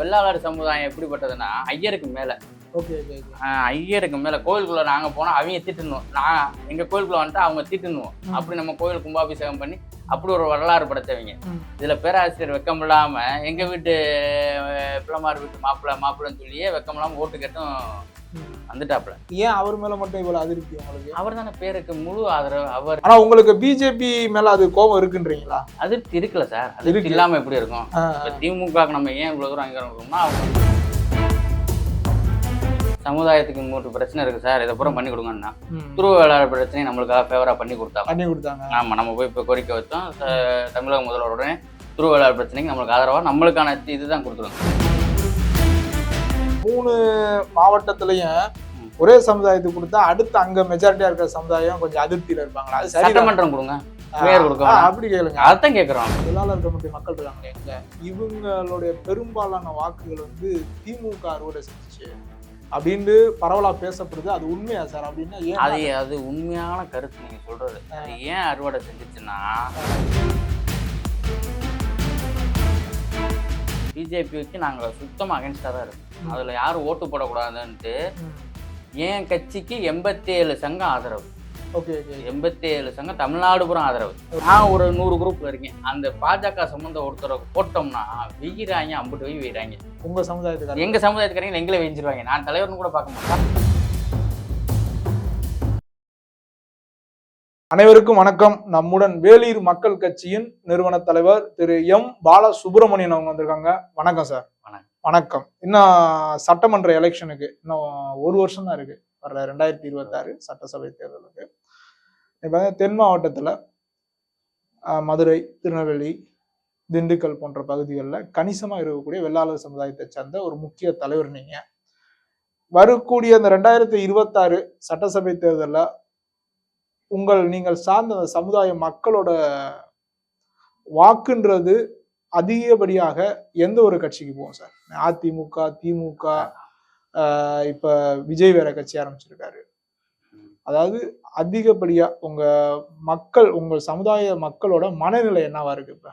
வெள்ளாளர் சமுதாயம் எப்படிப்பட்டதுன்னா ஐயருக்கு மேல ஐயருக்கு மேல கோயிலுக்குள்ள நாங்க போனா அவங்க திட்டணும் நான் எங்க கோயிலுக்குள்ள வந்துட்டு அவங்க திட்டணும். அப்படி நம்ம கோயில் கும்பாபிஷேகம் பண்ணி அப்படி ஒரு வரலாறு படைத்தவங்க. இதுல பேராசிரியர் வெக்கம் இல்லாம எங்க வீட்டு பிள்ளைமார் வீட்டு மாப்பிள்ளை மாப்பிள்ளைன்னு சொல்லியே வெக்கம் இல்லாம ஓட்டு கேட்டும். வந்துட்டாப்ல ஏன் அவர் மேல மட்டும் இவ்வளவு அதிருப்தி உங்களுக்கு? அவர் தானே பேருக்கு முழு ஆதரவு அவர். ஆனா உங்களுக்கு பிஜேபி மேல அது கோபம் இருக்குன்றீங்களா? அதிருப்தி இருக்குல்ல சார். அதிருப்தி. இல்லாம எப்படி இருக்கும்? திமுக நம்ம ஏன் இவ்வளவு தூரம் அங்கீகாரம் கொடுக்கணும்னா அவங்க சமுதாயத்துக்கு மூன்று பிரச்சனை இருக்கு சார். இதை பூரா பண்ணி கொடுங்கன்னா. துருவ வேளாளர் பிரச்சனையை நம்மளுக்காக ஃபேவரா பண்ணி கொடுத்தாங்க. பண்ணி கொடுத்தாங்க. ஆமா நம்ம போய் இப்போ கோரிக்கை வச்சோம். தமிழக முதல்வருடனே துருவ வேளாளர் பிரச்சனைக்கு நம்மளுக்கு ஆதரவா நம்மளுக்கான இதுதான் கொடுத்துருங்க மூணு மாவட்டத்திலயும். ஒரே சமுதாயத்துக்கு கொடுத்தா அடுத்து அங்க மெஜாரிட்டியா இருக்கிற சமுதாயம் கொஞ்சம் அதிருப்தியில இருப்பாங்களா? அது சட்டமன்றம் கொடுங்க. அப்படி கேளுங்க. அதான் கேட்குறோம் தொழிலாளர் கமிட்டி மக்கள் இருக்காங்களே இங்க இவங்களுடைய பெரும்பாலான வாக்குகள் வந்து திமுக அறுவடை செஞ்சுச்சு அப்படின்னு பரவலா பேசப்படுது. அது உண்மையா சார்? அப்படின்னா அது அது? உண்மையான கருத்து நீங்க சொல்றது. ஏன் அறுவடை செஞ்சுச்சுன்னா பிஜேபிக்கு நாங்க சுத்தமா அகேன்ஸ்டா தான் இருக்கோம். அதுல யாரும் ஓட்டு போடக்கூடாதுன்ட்டு என் கட்சிக்கு எண்பத்தி ஏழு சங்கம் ஆதரவு. எண்பத்தி ஏழு சங்கம் தமிழ்நாடு பூரா ஆதரவு. நான் ஒரு நூறு குரூப்ல இருக்கேன். அந்த பாஜக சம்பந்த ஒருத்தரை போட்டோம்னா வெய்யிறாங்க அம்பிட்டு வெய் வெய்யிறாங்க உங்க சமுதாயத்துக்கார எங்க சமுதாயத்துக்காரங்க எங்களை வெஞ்சிருவாங்க. நான் தலைவர்னு கூட பார்க்க மாட்டேன். அனைவருக்கும் வணக்கம். நம்முடன் வேலூர் மக்கள் கட்சியின் நிறுவன தலைவர் திரு எம். பால சுப்பிரமணியன் அவங்க வந்திருக்காங்க. வணக்கம் சார். வணக்கம். இன்னும் சட்டமன்ற எலெக்ஷனுக்கு இன்னும் ஒரு வருஷம் தான் இருக்கு. வர்ற ரெண்டாயிரத்தி இருபத்தாறு சட்டசபை தேர்தலுக்கு. இப்போ தென் மாவட்டத்தில் மதுரை திருநெல்வேலி திண்டுக்கல் போன்ற பகுதிகளில் கணிசமாக இருக்கக்கூடிய வெள்ளாளர் சமுதாயத்தை சேர்ந்த ஒரு முக்கிய தலைவர் நீங்க. வரக்கூடிய அந்த ரெண்டாயிரத்தி இருபத்தாறு சட்டசபை தேர்தலில் உங்கள் நீங்கள் சார்ந்த சமுதாய மக்களோட வாக்குன்றது அதிகப்படியாக எந்த ஒரு கட்சிக்கு போகும் சார்? அதிமுக திமுக இப்ப விஜய் வேற கட்சி ஆரம்பிச்சிருக்காரு. அதாவது அதிகப்படியா உங்க மக்கள் உங்கள் சமுதாய மக்களோட மனநிலை என்னவா இருக்கு இப்ப?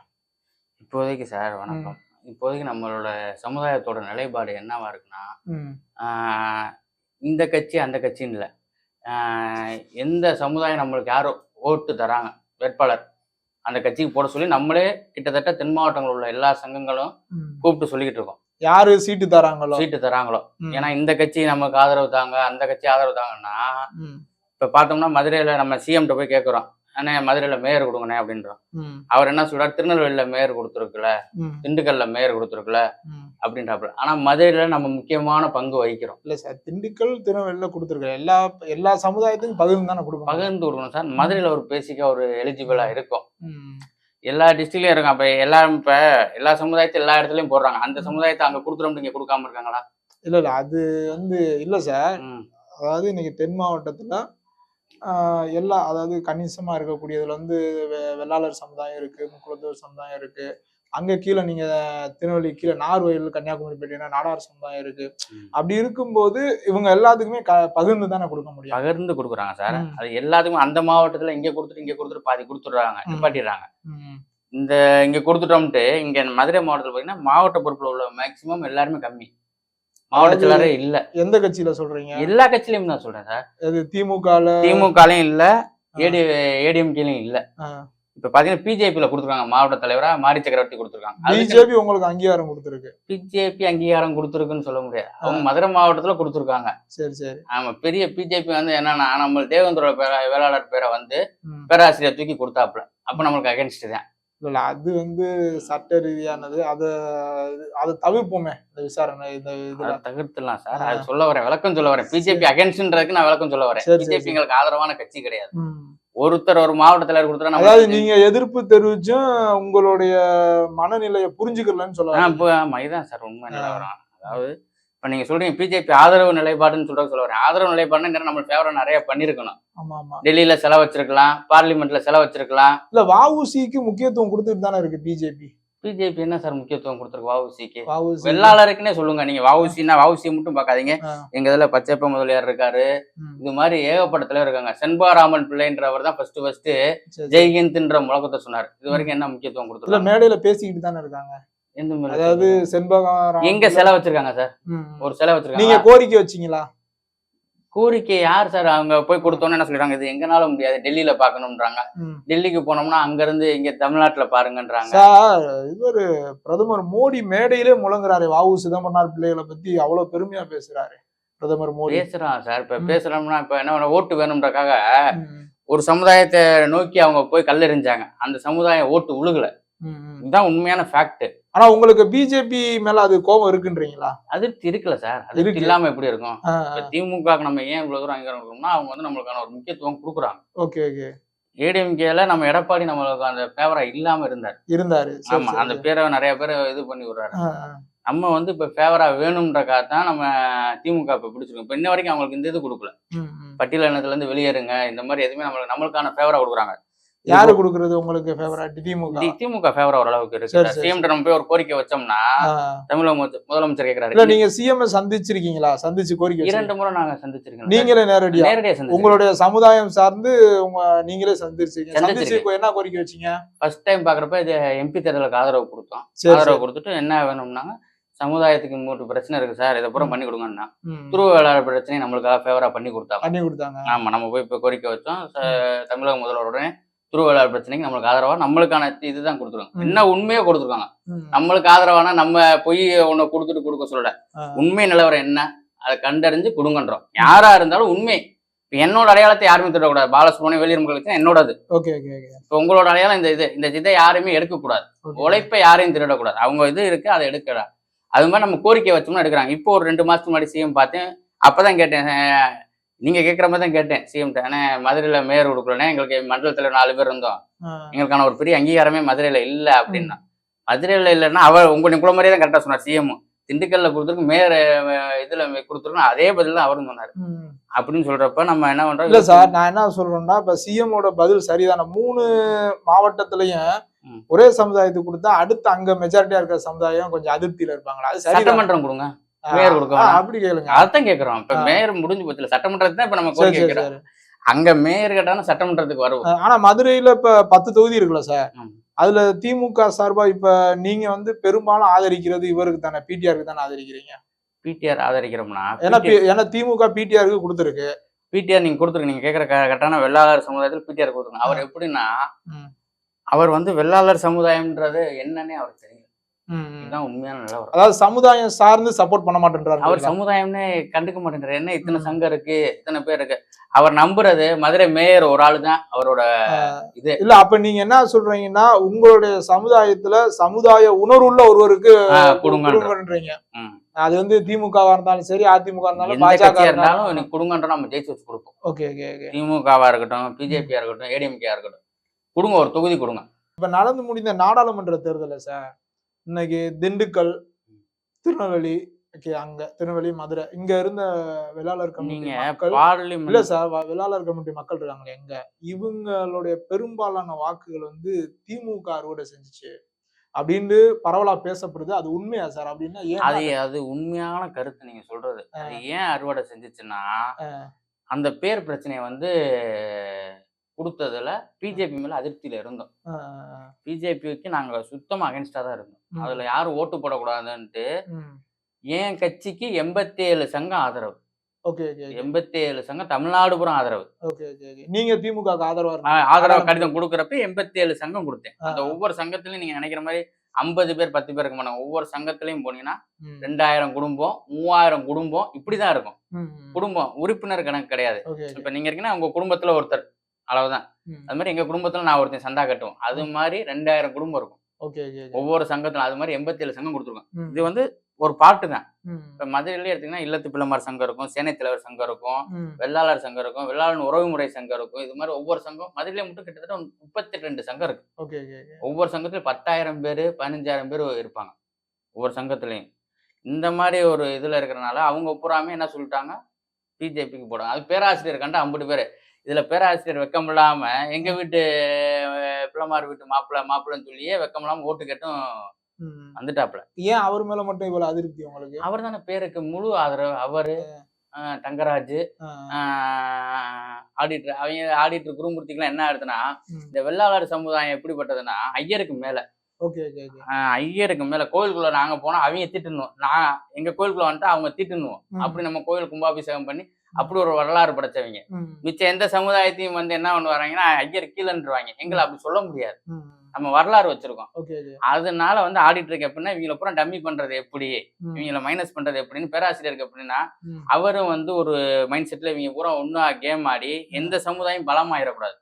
இப்போதைக்கு சார் வணக்கம். இப்போதைக்கு நம்மளோட சமுதாயத்தோட நிலைப்பாடு என்னவா இருக்குன்னா இந்த கட்சி அந்த கட்சின்னு இல்லை. எந்த சமுதாயம் நம்மளுக்கு யாரோ ஓட்டு தராங்க வேட்பாளர் அந்த கட்சிக்கு போட சொல்லி நம்மளே கிட்டத்தட்ட தென் மாவட்டங்களில் உள்ள எல்லா சங்கங்களும். கூப்பிட்டு சொல்லிக்கிட்டு இருக்கோம். யாரு சீட்டு தராங்களோ? சீட்டு தராங்களோ. ஏன்னா இந்த கட்சி நமக்கு ஆதரவு தாங்க அந்த கட்சி ஆதரவு தாங்கன்னா இப்போ பார்த்தோம்னா மதுரையில் நம்ம சிஎம்கிட்ட போய் கேட்குறோம் அண்ணே மதுரையில் மேயர் கொடுங்கண்ணே அப்படின்றோம் அவர் என்ன சொல்றாரு? திருநெல்வேலியில் மேயர் கொடுத்துருக்குல. திண்டுக்கல்ல மேயர் கொடுத்துருக்குல. அப்படின்றாப்புல. ஆனால் மதுரையில் நம்ம முக்கியமான பங்கு வகிக்கிறோம். இல்ல சார் திண்டுக்கல் திருநெல்வேலியில கொடுத்துருக்காரு எல்லா எல்லா சமுதாயத்துக்கும் பகிர்ந்து தானே கொடுக்கணும். பகிர்ந்து கொடுக்கணும் சார். மதுரையில் ஒரு பேசிக்காக ஒரு எலிஜிபிளாக இருக்கும். எல்லா டிஸ்ட்ரிக்ட்லயும் இருக்கும். அப்ப எல்லாரும் இப்ப எல்லா சமுதாயத்தை எல்லா இடத்துலயும் போடுறாங்க. அந்த சமுதாயத்தை அங்க கொடுத்துறோம் இங்க கொடுக்காம இருக்காங்களா? இல்ல இல்ல. அது வந்து இல்ல சார். அதாவது இன்னைக்கு தென் மாவட்டத்துல எல்லா அதாவது கணிசமா இருக்கக்கூடியதுல வந்து வெ- வெள்ளாளர் சமுதாயம் இருக்கு முக்குளத்தூர் சமுதாயம் இருக்கு. அங்க கீழே நீங்க திருநெல்வேலி கீழே நார்வயல் கன்னியாகுமரி போயிட்டீங்கன்னா நாடார் சமுதாயம் இருக்கு. ம். அப்படி இருக்கும்போது இவங்க எல்லாத்துக்குமே க பகிர்ந்து தானே கொடுக்க முடியும். பகிர்ந்து கொடுக்குறாங்க சார். அது எல்லாத்துக்கும் அந்த மாவட்டத்துல இங்க கொடுத்துட்டு இங்க கொடுத்துட்டு பாதி கொடுத்துடுறாங்க. நிப்பாட்டிடுறாங்க. இந்த இங்க கொடுத்துட்டோம்ட்டு இங்க மதுரை மாவட்டத்துல பாத்தீங்கன்னா மாவட்ட பொறுப்புல உள்ள மேக்சிமம் எல்லாருமே கம்மி. மாவட்ட அதாவது- செயலாளரே இல்ல. எந்த கட்சியில சொல்றீங்க? எல்லா கட்சியிலயும் தான் சொல்றேன் சார். அது திமுகல? திமுகலையும் இல்ல ஏடி ஏடிஎம்கேலையும் இல்ல. இப்ப பாத்தீங்கன்னா பிஜேபியில கொடுத்துருக்காங்க மாவட்ட தலைவரா மாரி சக்கரவர்த்தி கொடுத்துருக்காங்க. பிஜேபி உங்களுக்கு அங்கீகாரம் கொடுத்துருக்கு. பிஜேபி அங்கீகாரம் கொடுத்துருக்குன்னு சொல்ல முடியாது. அவங்க மதுரை மாவட்டத்துல கொடுத்துருக்காங்க. சரி சரி. ஆமா பெரிய பிஜேபி வந்து என்னன்னா நம்ம தேவேந்திரோட பேர வேளாளர் பேரை வந்து. பேராசிரியர் தூக்கி கொடுத்தாப்புல. அப்ப நம்மளுக்கு அகேன்ஸ்ட் தான். இல்ல அது வந்து சட்ட ரீதியானது. அதை அதை தவிர்ப்போமே இந்த விசாரணை இந்த இதுல. தவிர்த்துலாம் சார். அது சொல்ல வரேன். விளக்கம் சொல்ல வரேன். பிஜேபி அகேன்ஸ்ட்ன்றதுக்கு நான் விளக்கம் சொல்ல வரேன். பிஜேபி. எங்களுக்கு ஆதரவான கட்சி கிடையாது. ஒருத்தர் ஒரு மாவட்ட தலைவர் கொடுத்தா அதாவது நீங்க எதிர்ப்பு தெரிவிச்சும் உங்களுடைய மனநிலையை புரிஞ்சுக்கலன்னு ஆ, சொல்ல இப்போ ஆமா இதான் சார் உண்மை நிலவரம். அதாவது இப்ப நீங்க சொல்றீங்க பிஜேபி ஆதரவு நிலைப்பாடுன்னு சொல்ற சொல்ல வரேன் ஆதரவு நிலைப்பாடுன்னு நம்ம ஃபேவரா நிறைய பண்ணிருக்கணும். டெல்லியில செலவு வச்சிருக்கலாம் பார்லிமெண்ட்ல செலவு வச்சிருக்கலாம் இல்ல வஉசிக்கு முக்கியத்துவம் கொடுத்துட்டு தானே இருக்கு பிஜேபி. பிஜேபி என்ன சார் முக்கியத்துவம் கொடுத்துருக்கு வவுசிக்கு வெள்ளாளருக்குன்னே சொல்லுங்க நீங்க வவுசின்னா வவுசியை மட்டும் பார்க்காதீங்க. ஆ. எங்க இதுல பச்சைப்ப முதலியார் இருக்காரு. இது மாதிரி ஏகப்பட்ட இருக்காங்க. செண்பாராமன் பிள்ளைன்றவர் தான் ஃபர்ஸ்ட் ஃபர்ஸ்ட். ஜெய்ஹிந்த்ன்ற முழக்கத்தை சொன்னார். இது வரைக்கும் என்ன முக்கியத்துவம் இல்ல கொடுத்துருக்காங்க மேடையில பேசிக்கிட்டு தானே இருக்காங்க. எந்த மாதிரி அதாவது செண்பகம் எங்க சிலை வச்சிருக்காங்க சார். ஒரு சிலை நீங்க வச்சிருக்காங்க கோரிக்கை வச்சீங்களா? கோரிக்கை யார் சார்? அவங்க போய் கொடுத்தோன்னு என்ன சொல்லிடுறாங்க? இது எங்கனால முடியாது. டெல்லியில பாக்கணும்ன்றாங்க. டெல்லிக்கு போனோம்னா அங்க இருந்து இங்க தமிழ்நாட்டுல பாருங்கன்றாங்க. சார் இவரு பிரதமர் மோடி மேடையிலே முழங்குறாரு. வாவு சிதம்பரனார் பிள்ளைகளை பத்தி அவ்வளவு பெருமையா பேசுறாரு பிரதமர் மோடி. பேசுறான் சார். இப்ப. பேசுறோம்னா இப்ப என்ன ஓட்டு வேணும்ன்றக்காக ஒரு சமுதாயத்தை நோக்கி அவங்க போய் கல்லெறிஞ்சாங்க. அந்த சமுதாயம் ஓட்டு உழுகல. இதுதான் உண்மையான ஃபேக்ட் ஆனா உங்களுக்கு பிஜேபி மேல அது கோபம் இருக்குன்றீங்களா? அதிருப்தி இருக்குல்ல சார். அதிருப்தி. இல்லாம எப்படி இருக்கும்? திமுகவுக்கு நம்ம ஏன் இவ்வளவு தூரம் அங்கீகாரம் கொடுக்கணும்னா அவங்க வந்து நம்மளுக்கான ஒரு முக்கியத்துவம் கொடுக்குறாங்க. Okay okay. ஏடிஎம்கேல நம்ம எடப்பாடி நம்மளுக்கு அந்த ஃபேவரா இல்லாம இருந்தார். இருந்தாரு. ஆமா. அந்த பேரை நிறைய பேர் இது பண்ணி விடுறாரு. நம்ம வந்து இப்ப ஃபேவரா வேணும்ன்றக்காக தான் நம்ம திமுக இப்ப பிடிச்சிருக்கோம். இப்ப இன்ன வரைக்கும் அவங்களுக்கு இந்த இது கொடுக்கல. ம். பட்டியலினத்துல இருந்து வெளியேறுங்க. இந்த மாதிரி எதுவுமே நம்மளுக்கு நம்மளுக்கான ஃபேவரா கொடுக்குறாங்க. யாரு கொடுக்கறது உங்களுக்கு ஃபேவரட் திமுக திமுக ஃபேவரா ஓரளவுக்கு இருக்கு. சிஎம் நம்ம போய் ஒரு கோரிக்கை வச்சோம்னா. தமிழக முதல்- முதலமைச்சர் இல்ல கேக்குறாரு நீங்க சிஎம் சந்திச்சிருக்கீங்களா? சந்திச்சு கோரிக்கை இரண்டு? முறை நாங்க சந்திச்சிருக்கோம். நீங்களே நேரடியா? நேரடியா உங்களுடைய சமுதாயம் சார்ந்து உங்க நீங்களே சந்திச்சிருக்கீங்க. சந்திச்சு. இப்போ என்ன கோரிக்கை வச்சீங்க? ஃபர்ஸ்ட் டைம் பாக்குறப்ப இது எம்பி தேர்தலுக்கு ஆதரவு கொடுத்தோம். ஆதரவு கொடுத்துட்டு என்ன வேணும்னாங்க சமுதாயத்துக்கு மூன்று பிரச்சனை இருக்கு சார். இதை பூரா. பண்ணி கொடுங்கன்னா ம். துருவ வேளாளர் பிரச்சனையை நம்மளுக்காக ஃபேவரா பண்ணி கொடுத்தாங்க. பண்ணி கொடுத்தாங்க. ஆமா நம்ம போய் இப்ப கோரிக்கை வச்சோம். தமிழக முதல்வருடனே துருவ வேளாளர் பிரச்சனைக்கு நம்மளுக்கு ஆதரவா நம்மளுக்கான இதுதான் கொடுத்துருக்காங்க. என்ன உண்மையை கொடுத்துருக்காங்க. நம்மளுக்கு ஆதரவானா நம்ம பொய் ஒண்ணு கொடுத்துட்டு கொடுக்க சொல்லல. உண்மை நிலவரம் என்ன? அதை கண்டறிஞ்சு கொடுங்கன்றோம். யாரா இருந்தாலும் உண்மை. இப்ப என்னோட அடையாளத்தை யாருமே திருடக்கூடாது. பாலசுப்ரமணியம் வெளியே மக்களுக்கு என்னோடது. இப்ப உங்களோட அடையாளம் இந்த இது. இந்த இதை யாருமே எடுக்கக்கூடாது. உழைப்பை யாரையும் திருடக்கூடாது. அவங்க இது இருக்கு அதை எடுக்கடா அது மாதிரி நம்ம கோரிக்கை வச்சோம்னா எடுக்கிறாங்க. இப்போ ஒரு ரெண்டு மாசத்துக்கு முன்னாடி சிஎம் பார்த்தேன். அப்பதான் கேட்டேன் அஹ், நீங்க கேட்குற மாதிரி தான் கேட்டேன் சிஎம் தானே மதுரையில மேயர் கொடுக்கலனே எங்களுக்கு மண்டலத்துல நாலு பேர் இருந்தோம். எங்களுக்கான ஒரு பெரிய அங்கீகாரமே மதுரையில இல்ல அப்படின்னா. மதுரையில இல்லைன்னா அவர் உங்க உங்களை மாதிரியே தான் கரெக்டா சொன்னார் சிஎம் திண்டுக்கல்ல கொடுத்துருக்கு மேயர் இதுல கொடுத்துருக்கோம் அதே பதில் தான் அவரும் சொன்னாரு. அப்படின்னு சொல்றப்ப நம்ம என்ன பண்றோம் இல்ல சார் நான் என்ன சொல்றேன்னா இப்ப சிஎம் ஓட பதில் சரிதான. மூணு மாவட்டத்திலயும். ஒரே சமுதாயத்துக்கு கொடுத்தா அடுத்து அங்க மெஜாரிட்டியா இருக்கிற சமுதாயம் கொஞ்சம் அதிருப்தியில இருப்பாங்களா? அது சட்டமன்றம் கொடுங்க. மேயர் கொடுக்க ஆ, வேணாம். அப்படி கேளுங்க. அதான் கேக்குறோம். இப்ப. மேயர் முடிஞ்சு போச்சுல சட்டமன்றத்தை தான் இப்ப நம்ம கோரிக்கை கேட்கிறோம் அங்க மேயர் கேட்டாலும் சட்டமன்றத்துக்கு வருவோம். ஆ, ஆனா மதுரையில இப்ப பத்து தொகுதி இருக்குல்ல சார். அதுல திமுக சார்பா இப்ப நீங்க வந்து பெரும்பாலும் ஆதரிக்கிறது இவருக்கு தானே? பிடிஆருக்கு தானே ஆதரிக்கிறீங்க? பிடிஆர் ஆதரிக்கிறோம்னா ஏன்னா ஏன்னா திமுக பிடிஆருக்கு கொடுத்துருக்கு. பிடிஆர் நீங்க கொடுத்துருங்க நீங்க கேக்குற கரெக்டான வெள்ளாளர் சமுதாயத்தில் பிடிஆர் கொடுத்துருங்க அவர் எப்படின்னா. அவர் வந்து வெள்ளாளர் சமுதாயம்ன்றது என்னன்னே அவருக்கு தெரியல ம், ம். இதுதான் உண்மையான நிலவரம். அதாவது சமுதாயம் சார்ந்து சப்போர்ட் பண்ண மாட்டேன்றாரு அவர் சமுதாயம்னே கண்டுக்க மாட்டேங்கிறார் என்ன இத்தனை. சங்கம் இருக்கு இத்தனை பேர் இருக்கு. அவர் நம்புறது மதுரை மேயர் ஒரு ஆளு தான் அவரோட இது. இல்ல அப்ப நீங்க என்ன சொல்றீங்கன்னா உங்களுடைய சமுதாயத்துல சமுதாய உணர்வுள்ள ஒருவருக்கு. கொடுங்கன்றீங்க. அது வந்து திமுகவா இருந்தாலும் சரி அதிமுக இருந்தாலும் பாஜக இருந்தாலும் எனக்கு கொடுங்கன்ற நம்ம ஜெயிச்சு வச்சு கொடுப்போம். Okay okay okay. திமுகவா இருக்கட்டும் பிஜேபியா இருக்கட்டும் ஏடிஎம்கேயா இருக்கட்டும். கொடுங்க ஒரு தொகுதி கொடுங்க. இப்ப நடந்து முடிந்த நாடாளுமன்ற தேர்தல்ல சார் இன்னைக்கு திண்டுக்கல் திருநெல்வேலி ஓகே அங்க திருநெல்வேலி மதுரை இங்க இருந்த வெள்ளாளர் கமிட்டி மக்கள் இல்ல சார் வ- வெள்ளாளர் கமிட்டி மக்கள் இருக்காங்களே எங்க இவங்களுடைய பெரும்பாலான வாக்குகள் வந்து திமுக அறுவடை செஞ்சுச்சு அப்படின்னு பரவலா பேசப்படுது. அது உண்மையா சார்? அப்படின்னா அது அது உண்மையான கருத்து நீங்க சொல்றது. அது ஏன் அறுவடை செஞ்சுச்சுன்னா. அந்த பேர் பிரச்சனையை வந்து கொடுத்ததுல பிஜேபி மேல அதிருப்தியில இருந்தோம். பிஜேபிக்கு நாங்க சுத்தமா அகைன்ஸ்டா தான் இருந்தோம். அதுல யாரும் ஓட்டு போடக்கூடாதுன்ட்டு. என் கட்சிக்கு எண்பத்தி ஏழு சங்கம் ஆதரவு. எண்பத்தி ஏழு சங்கம் தமிழ்நாடு பூரா ஆதரவு. நீங்க திமுக ஆதரவா கடிதம் கொடுக்குறப்ப எண்பத்தி ஏழு சங்கம் கொடுத்தேன். அந்த ஒவ்வொரு சங்கத்திலயும் நீங்க நினைக்கிற மாதிரி ஐம்பது பேர் பத்து பேர் இருக்க மாட்டாங்க. ஒவ்வொரு சங்கத்திலயும் போனீங்கன்னா ரெண்டாயிரம் குடும்பம் மூவாயிரம் குடும்பம் இப்படிதான் இருக்கும். குடும்பம் உறுப்பினர் கணக்கு கிடையாது. இப்ப நீங்க இருக்கீங்கன்னா உங்க குடும்பத்துல ஒருத்தர். அளவுதான் ம், அது மாதிரி எங்க குடும்பத்துல நான் ஒருத்தன் சந்தா கட்டுவோம் அது மாதிரி ரெண்டாயிரம் குடும்பம் இருக்கும். ஒவ்வொரு சங்கத்துல அது மாதிரி எண்பத்தி ஏழு சங்கம் கொடுத்துருக்கோம் இது வந்து ஒரு பாட்டு தான். இப்ப மதுரையிலே எடுத்தீங்கன்னா இல்லத்து பிள்ளைமார் சங்கம் இருக்கும் சேனை தலைவர் சங்கம் இருக்கும். வெள்ளாளர் சங்கம் இருக்கும் வெள்ளாளர் உறவுமுறை சங்கம் இருக்கும். இது மாதிரி ஒவ்வொரு சங்கம் மதுரையில மட்டும் கிட்டத்தட்ட முப்பத்தி ரெண்டு சங்கம் இருக்கு. ஒவ்வொரு சங்கத்துலயும் பத்தாயிரம் பேர் பதினஞ்சாயிரம் பேர் இருப்பாங்க. ஒவ்வொரு சங்கத்துலயும். இந்த மாதிரி ஒரு இதுல இருக்கிறனால அவங்க பூராமே என்ன சொல்லிட்டாங்க? பிஜேபிக்கு போடுறாங்க அது பேராசிரியர் கண்டா ஐம்பது பேர். இதுல பேராசிரியர் வெக்கம் இல்லாம எங்க வீட்டு பிள்ளைமார் வீட்டு மாப்பிள்ளை மாப்பிள்ளைன்னு சொல்லியே வெக்கம் இல்லாம ஓட்டு கேட்டும். வந்துட்டாப்ல ஏன் அவர் மேல மட்டும் இவ்வளவு அதிருப்தி உங்களுக்கு? அவர் தானே பேருக்கு முழு ஆதரவு. அவரு தங்கராஜ் ஆடிட்டர் அவங்க ஆடிட்டர் குருமூர்த்திக்கெல்லாம் என்ன ஆயிடுதுன்னா ம். இந்த வெள்ளாளர் சமுதாயம் எப்படிப்பட்டதுன்னா ஐயருக்கு மேல. ஐயருக்கு மேல கோயிலுக்குள்ள நாங்க போனா அவங்க திட்டணும் நான் எங்க கோயிலுக்குள்ள வந்துட்டு அவங்க திட்டணும். அப்படி நம்ம கோயில் கும்பாபிஷேகம் பண்ணி அப்படி ஒரு வரலாறு படைச்சவங்க. ம், மிச்ச எந்த சமுதாயத்தையும் வந்து என்ன பண்ணுவாங்கன்னா ஐயர் கீழன்றுவாங்க. எங்களை அப்படி சொல்ல முடியாது. நம்ம வரலாறு வச்சிருக்கோம். அதனால வந்து ஆடிட்டு இருக்கு எப்படின்னா இவங்களை பூரா டம்மி பண்றது எப்படி? இவங்கள மைனஸ் பண்றது எப்படின்னு பேராசிரியருக்கு எப்படின்னா அவரும் வந்து ஒரு மைண்ட் செட்ல இவங்க பூரா ஒண்ணா கேம் ஆடி எந்த சமுதாயம் பலமாயிடக்கூடாது.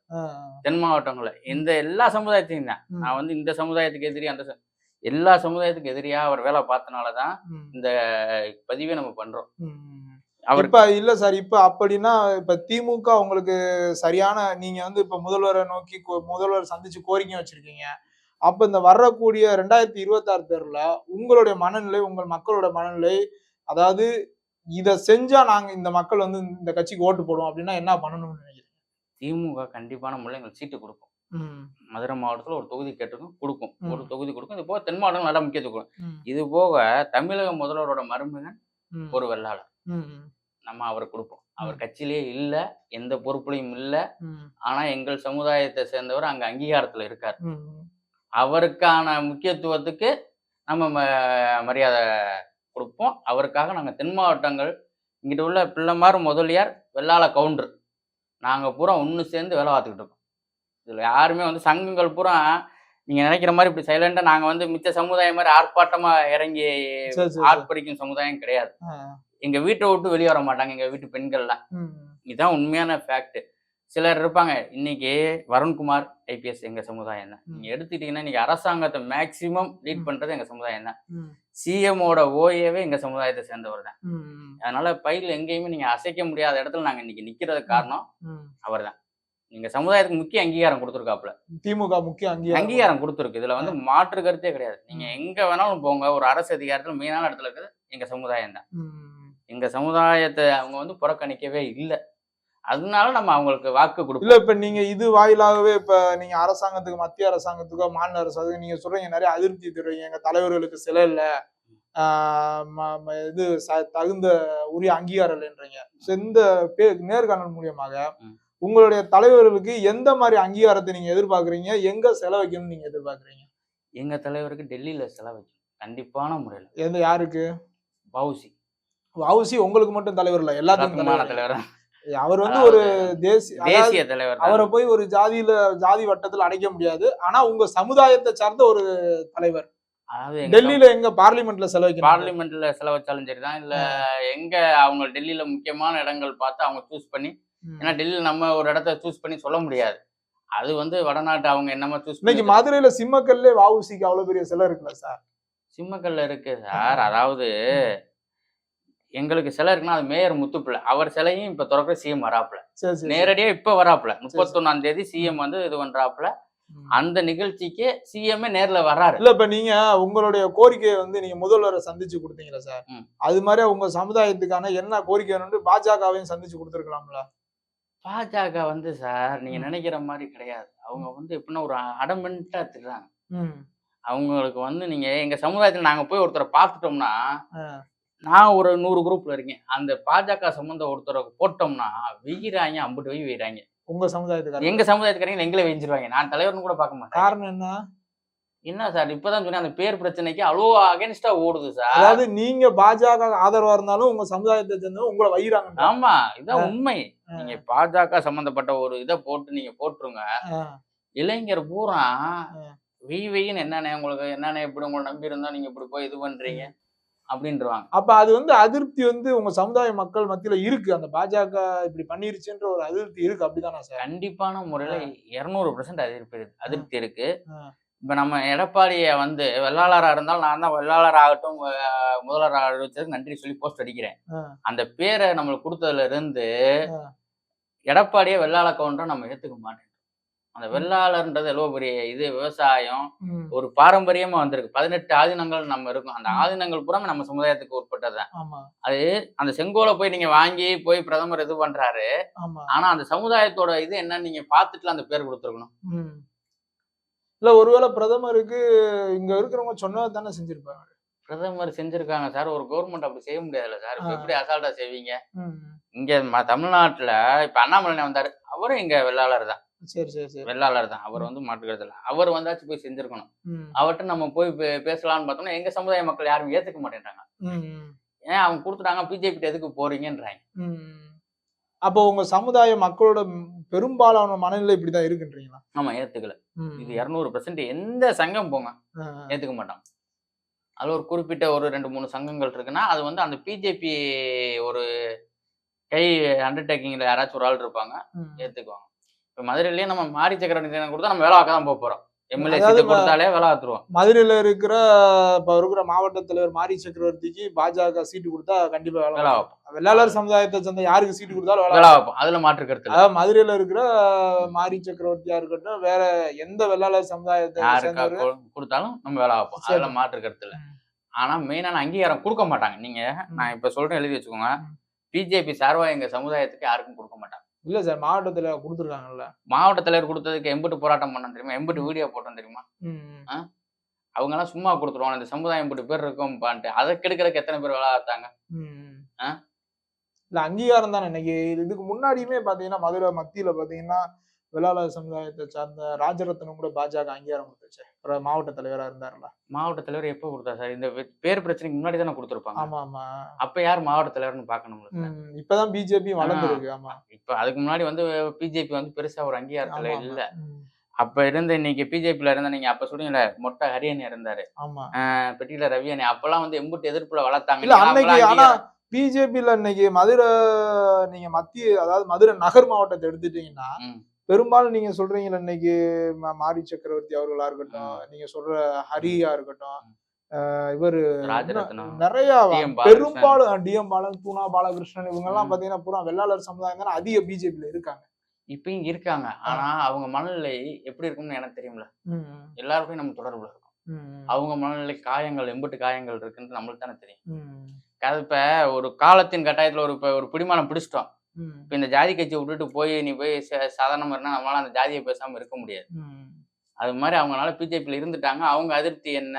தென் மாவட்டங்கள்ல. எந்த எல்லா சமுதாயத்தையும் தான். நான் வந்து இந்த சமுதாயத்துக்கு எதிரி அந்த எல்லா சமுதாயத்துக்கு எதிரியா அவர் வேலை பார்த்தனாலதான் இந்த பதிவே நம்ம பண்றோம். அவர் இப்ப இல்ல சார் இப்ப அப்படின்னா இப்ப திமுக உங்களுக்கு சரியான நீங்க வந்து இப்ப முதல்வரை நோக்கி முதல்வர் சந்திச்சு கோரிக்கை வச்சிருக்கீங்க. அப்ப இந்த வரக்கூடிய ரெண்டாயிரத்தி இருபத்தி ஆறு தேர்தல உங்களுடைய மனநிலை உங்கள் மக்களோட மனநிலை அதாவது இத செஞ்சா நாங்க இந்த மக்கள் வந்து இந்த கட்சிக்கு ஓட்டு போடுவோம் அப்படின்னா என்ன பண்ணணும்னு நினைக்கிறீங்க? திமுக கண்டிப்பான முறையில் எங்களுக்கு சீட்டு கொடுக்கும். மதுரை மாவட்டத்துல ஒரு தொகுதி கேட்டிருக்கும் கொடுக்கும். ஒரு தொகுதி கொடுக்கும். இது போக தென் மாவட்டம் நல்லா முக்கியத்துவம் கொடுக்கும். இது போக தமிழக முதல்வரோட மருமகன் ஒரு வெள்ளாளர். நம்ம அவர் கொடுப்போம். அவர் கட்சியிலேயே இல்ல எந்த பொறுப்புலையும் இல்ல. ஆனா எங்கள் சமுதாயத்தை சேர்ந்தவர் அங்க அங்கீகாரத்துல இருக்கார். அவருக்கான முக்கியத்துவத்துக்கு நம்ம மரியாதை கொடுப்போம். அவருக்காக நாங்கள் தென் மாவட்டங்கள் இங்கிட்ட உள்ள பிள்ளைமார் முதலியார் வெள்ளாள கவுண்டர் நாங்கள் பூரா ஒன்று சேர்ந்து வேலை பார்த்துக்கிட்டு இருக்கோம். இதில் யாருமே வந்து சங்கங்கள் பூரா நீங்கள் நினைக்கிற மாதிரி இப்படி சைலண்டாக நாங்கள் வந்து மிச்ச சமுதாயம் மாதிரி ஆர்ப்பாட்டமாக இறங்கி. ஆர்ப்பரிக்கும் சமுதாயம் கிடையாது. ஆ, எங்கள் வீட்டை விட்டு வெளியே வர மாட்டாங்க எங்கள் வீட்டு பெண்கள்லாம். இதுதான் உண்மையான ஃபேக்ட் சிலர் இருப்பாங்க இன்னைக்கு வருண்குமார் ஐபிஎஸ் எங்க சமுதாயம் தான். நீங்க எடுத்துக்கிட்டீங்கன்னா இன்னைக்கு அரசாங்கத்தை மேக்சிமம் லீட். பண்றது எங்க சமுதாயம் தான். சிஎமோட ஓஏவே எங்க சமுதாயத்தை சேர்ந்தவர் தான். அதனால பயில் எங்கேயுமே நீங்க அசைக்க முடியாத இடத்துல நாங்க இன்னைக்கு நிக்கிறதுக்கு காரணம். அவர் தான். நீங்க சமுதாயத்துக்கு முக்கிய அங்கீகாரம் கொடுத்துருக்காப்புல. திமுக முக்கிய அங்கீகாரம் அங்கீகாரம் கொடுத்துருக்கு. இதுல வந்து மாற்று கருத்தே கிடையாது. நீங்க எங்க வேணாலும் போங்க ஒரு அரசு அதிகாரத்துல மெயினான இடத்துல இருக்குது எங்க சமுதாயம் தான். ம், எங்க சமுதாயத்தை அவங்க வந்து புறக்கணிக்கவே இல்லை. அதனால நம்ம அவங்களுக்கு வாக்கு கொடுப்போம். இல்ல இப்ப நீங்க இது வாயிலாகவே இப்ப நீங்க அரசாங்கத்துக்கு மத்திய அரசாங்கத்துக்கோ மாநில அரசாங்கம் நீங்க சொல்றீங்க நிறைய அதிருப்தி தருவீங்க. எங்க தலைவர்களுக்கு சில இல்ல. இது தகுந்த உரிய அங்கீகாரம் இல்லைன்றீங்க. இந்த பே- நேர்காணல் மூலியமாக. உங்களுடைய தலைவர்களுக்கு எந்த மாதிரி அங்கீகாரத்தை நீங்க எதிர்பார்க்கறீங்க? எங்க செலவைக்கணும்னு நீங்க எதிர்பார்க்கறீங்க? எங்க தலைவருக்கு டெல்லியில செலவு கண்டிப்பான முறையில். எந்த யாருக்கு? பவுசி. அவசி உங்களுக்கு மட்டும் தலைவர் இல்ல எல்லாத்துக்கும் தலைவர். அவர் வந்து ஒரு தேசிய தேசிய தலைவர். அவரை போய் ஒரு ஜாதியில ஜாதி வட்டத்துல அடைக்க முடியாது. ஆனா உங்க சமுதாயத்தை சார்ந்த ஒரு தலைவர். அதாவது டெல்லியில எங்க பார்லிமெண்ட்ல செலவைக்கணும் பார்லிமெண்ட்ல செலவச்சாலும் சரிதான். இல்ல எங்க அவங்க டெல்லியில முக்கியமான இடங்கள் பார்த்து அவங்க சூஸ் பண்ணி. ஏன்னா டெல்லியில நம்ம ஒரு இடத்த சூஸ் பண்ணி சொல்ல முடியாது. அது வந்து வடநாட்டு அவங்க என்னமா சூஸ் இன்னைக்கு மதுரையில சிம்மக்கல்லே வஉசிக்கு அவ்வளவு பெரிய சிலை இருக்குல்ல சார்? சிம்மக்கல்ல இருக்கு சார். அதாவது எங்களுக்கு சிலை இருக்குன்னா அது மேயர் முத்துப்பிள்ளை. அவர் சிலையும் இப்ப திறக்கிற சிஎம் வராப்புல. சரி சரி நேரடியா இப்ப வராப்புல. முப்பத்தொன்னாம் தேதி சிஎம் வந்து இது பண்றாப்புல. அந்த நிகழ்ச்சிக்கு சிஎம்ஏ நேர்ல வர்றாரு இல்ல இப்ப நீங்க உங்களுடைய கோரிக்கையை வந்து நீங்க முதல்வரை சந்திச்சு கொடுத்தீங்களா சார். அது மாதிரி உங்க சமுதாயத்துக்கான என்ன கோரிக்கை வேணும்னு பாஜகவையும் சந்திச்சு கொடுத்துருக்கலாம்ல? பாஜக வந்து சார் நீங்க. நினைக்கிற மாதிரி கிடையாது. அவங்க வந்து எப்படின்னா ஒரு அடமெண்டா திடுறாங்க ம். அவங்களுக்கு வந்து நீங்க எங்க சமுதாயத்துல நாங்க போய் ஒருத்தரை பார்த்துட்டோம்னா. நான் ஒரு நூறு குரூப்ல இருக்கேன். அந்த பாஜக சம்பந்த ஒருத்தரை போட்டோம்னா வெய்கிறாங்க அம்புட்டு வெய் வெய்றாங்க. உங்க சமுதாயத்துக்கான எங்க சமுதாயத்துக்காரங்க எங்களை வெஞ்சிருவாங்க நான் தலைவர்னு கூட பார்க்க மாட்டேன். காரணம் என்ன? என்ன சார்? இப்பதான் சொன்னேன் அந்த பேர் பிரச்சனைக்கு அவ்வளோ அகேன்ஸ்டா ஓடுது சார். அதாவது நீங்க பாஜக ஆதரவா இருந்தாலும் உங்க சமுதாயத்தை சேர்ந்தவங்க உங்களை வைகிறாங்க ஆமா இதான் உண்மை. நீங்க பாஜக சம்பந்தப்பட்ட ஒரு இதை போட்டு நீங்க போட்டுருங்க. இளைஞர் பூரா. வெய் வெய்ன்னு என்னண்ணே உங்களுக்கு என்னண்ணே இப்படி உங்களை நம்பி இருந்தா நீங்க இப்படி போய் இது பண்றீங்க? அப்படின்றவாங்க. அப்ப அது வந்து அதிருப்தி வந்து உங்க சமுதாய மக்கள் மத்தியில இருக்கு. அந்த பாஜக இப்படி பண்ணிருச்சுன்ற ஒரு அதிருப்தி இருக்கு. அப்படிதானா சார்? கண்டிப்பான முறையில இருநூறு பெர்சன்ட் அதிருப்தி இருக்கு. அதிருப்தி இருக்கு. இப்ப நம்ம எடப்பாடிய வந்து வெள்ளாளரா இருந்தாலும் நான் தான் வெள்ளாளர் ஆகட்டும் முதல்வர் ஆகட்டும் நன்றி சொல்லி போஸ்ட் அடிக்கிறேன். அந்த பேரை நம்மளுக்கு கொடுத்ததுல இருந்து. எடப்பாடியே வெள்ளாள கவுண்டரை நம்ம ஏத்துக்க மாட்டேன் அந்த வெள்ளாளர்ன்றது எவ்வளவு பெரிய இது விவசாயம். ஒரு பாரம்பரியமா வந்திருக்கு. பதினெட்டு ஆதீனங்கள் நம்ம இருக்கும். அந்த. ஆதீனங்கள் பூரா நம்ம சமுதாயத்துக்கு உட்பட்டதுதான். ஆமா. அந்த செங்கோலை போய் நீங்க வாங்கி போய் பிரதமர் இது பண்றாரு. ஆனா அந்த சமுதாயத்தோட இது என்னன்னு நீங்க பார்த்துட்டு அந்த பேர் கொடுத்துருக்கணும். இல்ல ஒருவேளை பிரதமருக்கு இங்க இருக்கிறவங்க சொன்னது தானே செஞ்சிருப்பாங்க. பிரதமர் செஞ்சிருக்காங்க சார். ஒரு கவர்மெண்ட் அப்படி செய்ய முடியாதுல்ல சார். இப்ப. எப்படி அசால்ட்டா செய்வீங்க? இங்க தமிழ்நாட்டுல இப்ப அண்ணாமலை வந்தாரு. அவரும் இங்க வெள்ளாளர் தான் சரி சரி சரி. வெள்ளாளர் தான். அவர் வந்து மாற்றுக்கிறது இல்லை அவர் வந்தாச்சும் போய் செஞ்சிருக்கணும். அவர்கிட்ட நம்ம போய் பேசலாம்னு பார்த்தோம்னா எங்க சமுதாய மக்கள் யாரும் ஏத்துக்க மாட்டேன்றாங்க. ஏன் அவங்க கொடுத்துட்டாங்க பிஜேபி எதுக்கு போறீங்கன்றாங்க. அப்போ உங்க சமுதாய மக்களோட பெரும்பாலான மனநிலை இப்படிதான் இருக்குன்றீங்களா? ஆமா ஏத்துக்கல. இது இரநூறு பெர்சன்ட் எந்த சங்கம் போங்க. ஏத்துக்க மாட்டாங்க அதுல ஒரு குறிப்பிட்ட ஒரு ரெண்டு மூணு சங்கங்கள் இருக்குன்னா அது வந்து அந்த பிஜேபி ஒரு கை அண்டர்டேக்கிங்ல யாராச்சும் ஒரு ஆள் இருப்பாங்க. ஏத்துக்குவாங்க. இப்ப மதுரையிலேயே நம்ம மாரி சக்கரவர்த்தி கொடுத்தா நம்ம வேலை பார்க்க தான் போக போறோம் எம்எல்ஏ கொடுத்தாலே வேலை பார்த்துருவோம் மதுரையில இருக்கிற இப்ப இருக்கிற மாவட்ட தலைவர் மாரி சக்கரவர்த்திக்கு பாஜக சீட்டு கொடுத்தா கண்டிப்பா வேலை வேலை. பார்ப்போம் வெள்ளாளர் சமுதாயத்தை சேர்ந்த யாருக்கு சீட்டு கொடுத்தாலும் வேலை பார்ப்போம் அதுல மாற்று கருத்து. அதாவது மதுரையில இருக்கிற மாரி சக்கரவர்த்தியா இருக்கட்டும் வேற எந்த வெள்ளாளர் சமுதாயத்தை கொடுத்தாலும் நம்ம வேலை சரி. அதுல மாற்று கருத்து இல்லை ம். ஆனா மெயினான அங்கீகாரம் கொடுக்க மாட்டாங்க நீங்க நான் இப்ப சொல்றேன் எழுதி வச்சுக்கோங்க. பிஜேபி சார்பா எங்க சமுதாயத்துக்கு யாருக்கும் கொடுக்க மாட்டாங்க இல்ல சார் மாவட்டத்துல கொடுத்துருக்காங்கல்ல. மாவட்ட தலைவர் கொடுத்ததுக்கு எம்பிட்டு போராட்டம் பண்ண தெரியுமா? எம்பிட்டு வீடியோ போட்டோம் தெரியுமா? அவங்க எல்லாம் சும்மா கொடுத்துருவாங்க இந்த சமுதாயம் இப்படி பேர் இருக்கும்பான்ட்டு. அதை கெடுக்கிறதுக்கு எத்தனை பேர் வேலை பார்த்தாங்க ம். ஆ? இல்ல அங்கீகாரம் தானே இன்னைக்கு. இதுக்கு முன்னாடியுமே பாத்தீங்கன்னா மதுரை மத்தியில பாத்தீங்கன்னா வெள்ளாளர் சமுதாயத்தை சார்ந்த ராஜரத்னம் கூட பாஜக அங்கீகாரம் கொடுத்துச்சு. அப்புறம் மாவட்ட தலைவரா இருந்தாருல. மாவட்ட தலைவர் எப்போ கொடுத்தா சார்? இந்த பேர் பிரச்சனைக்கு முன்னாடி தானே கொடுத்துருப்பாங்க. ஆமா ஆமா அப்ப யார் மாவட்ட தலைவர்னு பார்க்கணும்ல சார் ம், இப்பதான் பிஜேபி வளர்ந்துருக்கு ஆமா. இப்ப அதுக்கு முன்னாடி வந்து பிஜேபி வந்து பெருசா ஒரு அங்கீகாரத்துல இல்ல. அப்ப இருந்த இன்னைக்கு பிஜேபில இருந்த நீங்க அப்ப சொன்னீங்கல்ல மொட்டை ஹரியன் இருந்தாரு. பெட்டியில ரவியனி அப்பெல்லாம் வந்து எம்புட்டு எதிர்ப்புல வளர்த்தாங்க. இல்ல அன்னைக்கு ஆனா இன்னைக்கு மதுரை நீங்க மத்திய அதாவது மதுரை நகர் மாவட்டத்தை எடுத்துட்டீங்கன்னா. பெரும்பாலும் நீங்க சொல்றீங்கல்ல இன்னைக்கு மாரி சக்கரவர்த்தி அவர்களா இருக்கட்டும் நீங்க சொல்ற ஹரியா இருக்கட்டும் இவரு நிறைய. பெரும்பாலும் டிஎம் பாலன் பூனா பாலகிருஷ்ணன் இவங்க எல்லாம். பாத்தீங்கன்னா பூரா வெள்ளாளர் சமுதாயம் தானே அதிக பிஜேபில இருக்காங்க. இப்பயும் இருக்காங்க. ஆனா அவங்க மனநிலை எப்படி இருக்கும்னு எனக்கு தெரியும்ல. எல்லாருக்கும் நம்ம தொடர்புல இருக்கும். அவங்க மனநிலை காயங்கள் எம்புட்டு காயங்கள் இருக்குன்னு நம்மளுக்கு தானே தெரியும். அது இப்ப ஒரு காலத்தின் கட்டாயத்துல ஒரு இப்ப ஒரு பிடிமானம் பிடிச்சிட்டோம். இப்ப இந்த ஜாதி கட்சியை விட்டுட்டு போய் நீ போய் ச- சாதாரணமா இருந்தா நம்மளால அந்த ஜாதியை பேசாம இருக்க முடியாது. அது மாதிரி அவங்களால பிஜேபியில இருந்துட்டாங்க. அவங்க அதிருப்தி என்ன?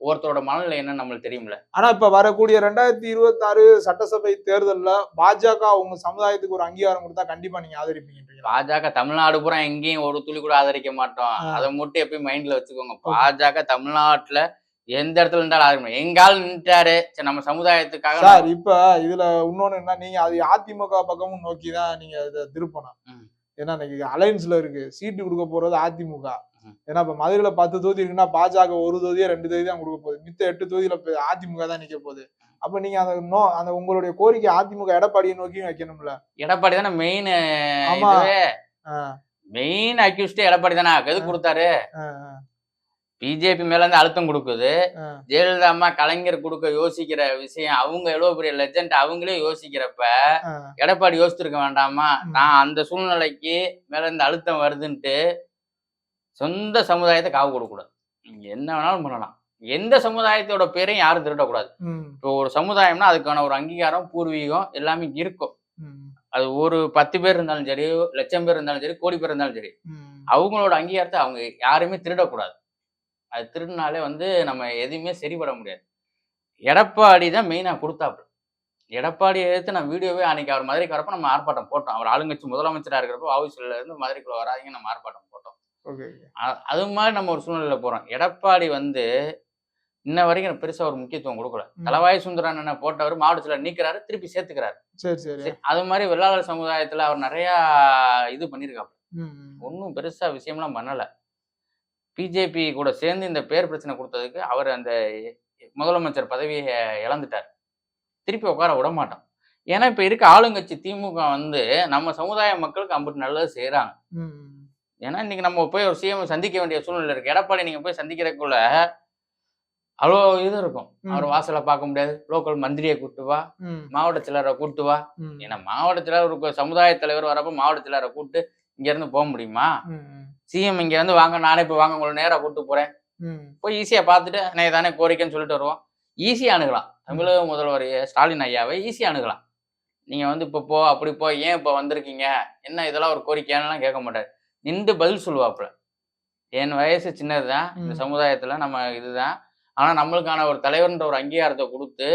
ஒருத்தரோட மனநிலை என்னன்னு நம்மளுக்கு தெரியும்ல. ஆனா இப்ப வரக்கூடிய ரெண்டாயிரத்தி இருபத்தி ஆறு சட்டசபை தேர்தல்ல பாஜக உங்க சமுதாயத்துக்கு ஒரு அங்கீகாரம் கொடுத்தா கண்டிப்பா நீங்க ஆதரிப்பீங்கன்றீங்களா? பாஜக தமிழ்நாடு பூரா எங்கேயும் ஒரு துளி கூட ஆதரிக்க மாட்டோம். அதை மட்டும் எப்பயும் மைண்ட்ல வச்சுக்கோங்க. பாஜக தமிழ்நாட்டுல எந்த இடத்துல இருந்தாலும் ஆதரிக்கணும் எங்கால் நின்ட்டாரு சரி நம்ம சமுதாயத்துக்காக சார் இப்ப இதுல இன்னொன்னு என்ன நீங்க அது அதிமுக பக்கமும் நோக்கி தான் நீங்க இதை திருப்பணும். ஏன்னா இன்னைக்கு அலைன்ஸ்ல இருக்கு. சீட்டு கொடுக்க போறது அதிமுக. ஏன்னா இப்ப மதுரையில பத்து தொகுதி இருக்குன்னா பாஜக ஒரு தொகுதியோ ரெண்டு தொகுதி தான் கொடுக்க போகுது. மித்த எட்டு தொகுதியில அதிமுக தான் நிக்க போகுது. அப்ப நீங்க அந்த நோ அந்த உங்களுடைய கோரிக்கை அதிமுக எடப்பாடியை நோக்கி வைக்கணும்ல? எடப்பாடி தானே மெயின் மெயின் அக்யூஸ்டே எடப்பாடி தானே எது கொடுத்தாரு. பிஜேபி மேல இருந்து அழுத்தம் கொடுக்குது. ஜெயலலிதா அம்மா கலைஞர் கொடுக்க யோசிக்கிற விஷயம் அவங்க எவ்வளவு பெரிய லெஜண்ட் அவங்களே யோசிக்கிறப்ப எடப்பாடி யோசிச்சிருக்க வேண்டாமா. நான் அந்த சூழ்நிலைக்கு மேல இருந்து அழுத்தம் வருதுன்ட்டு சொந்த சமுதாயத்தை காவு கொடுக்கக்கூடாது. நீங்க என்ன வேணாலும் பண்ணலாம். எந்த சமுதாயத்தோட பேரையும் யாரும் திருடக்கூடாது. இப்போ ஒரு சமுதாயம்னா அதுக்கான ஒரு அங்கீகாரம் பூர்வீகம் எல்லாமே இருக்கும். அது ஒரு பத்து பேர் இருந்தாலும் சரி லட்சம் பேர் இருந்தாலும் சரி கோடி பேர் இருந்தாலும் சரி. அவங்களோட அங்கீகாரத்தை அவங்க யாருமே திருடக்கூடாது. அது திருடினாலே வந்து நம்ம எதுவுமே சரிபட முடியாது. எடப்பாடி தான் மெயினாக கொடுத்தாப்புல. எடப்பாடி எடுத்து நான் வீடியோவே அன்னைக்கு அவர் மதுரைக்கு வரப்ப நம்ம ஆர்ப்பாட்டம் போட்டோம். அவர் ஆளுங்கட்சி முதலமைச்சராக இருக்கிறப்போ ஆஃபீஸில் இருந்து மதுரைக்குள்ள வராதீங்க நம்ம ஆர்ப்பாட்டம் போட்டோம். அது மாதிரி நம்ம ஒரு சூழ்நிலையில போறோம். எடப்பாடி வந்து இன்ன வரைக்கும் பெருசா ஒரு முக்கியத்துவம் கொடுக்கல. தலவாய் சுந்தரன் என்ன போட்டவர் மாவட்டத்தில் நீக்கிறாரு திருப்பி சேர்த்துக்கிறாரு. சரி சரி. அது மாதிரி வெள்ளாளர் சமுதாயத்துல அவர் நிறைய இது ம். ஒன்றும் பெருசா விஷயம்லாம் பண்ணல. பிஜேபி கூட சேர்ந்து இந்த பேர் பிரச்சனை கொடுத்ததுக்கு அவர் அந்த முதலமைச்சர் பதவியை இழந்துட்டார். திருப்பி உட்கார விட மாட்டோம். ஏன்னா இப்ப இருக்க ஆளுங்கட்சி திமுக வந்து நம்ம சமுதாய மக்களுக்கு அம்பிட்டு நல்லது ம். ஏன்னா இன்னைக்கு நம்ம போய் ஒரு சிஎம் சந்திக்க வேண்டிய சூழ்நிலை இருக்கு. எடப்பாடி நீங்க போய் சந்திக்கிறதுக்குள்ள அவ்வளோ இது இருக்கும். அவர் வாசலை பார்க்க முடியாது. லோக்கல் மந்திரியை கூட்டு வா. மாவட்ட செயலரை கூட்டு வா. ஏன்னா மாவட்ட செயலர் ஒரு சமுதாய தலைவர் வரப்ப மாவட்ட செயலரை கூப்பிட்டு இங்க இருந்து போக முடியுமா. சிஎம் இங்க இருந்து வாங்க நானே இப்போ வாங்க உங்களை நேரா கூட்டு போறேன். போய் ஈஸியா பார்த்துட்டு நே தானே கோரிக்கைன்னு சொல்லிட்டு வருவோம். ஈஸியா அணுகலாம். தமிழக முதல்வர் ஸ்டாலின் ஐயாவை ஈஸியா அணுகலாம். நீங்க வந்து இப்போ போ அப்படி போ ஏன் இப்போ வந்திருக்கீங்க? என்ன இதெல்லாம் ஒரு கோரிக்கையானலாம் கேட்க மாட்டார். நின்று பதில் சொல்லுவாப்புல. என் வயசு சின்னதுதான். இந்த. சமுதாயத்துல நம்ம இதுதான். ஆனா நம்மளுக்கான ஒரு தலைவர்ன்ற ஒரு அங்கீகாரத்தை கொடுத்து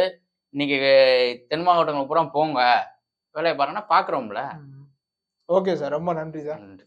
இன்னைக்கு தென் மாவட்டங்கள் பூரா போங்க. வேலையை பாருங்கன்னா பாக்குறோம்ல. Okay sir. ரொம்ப நன்றி சார். நன்றி.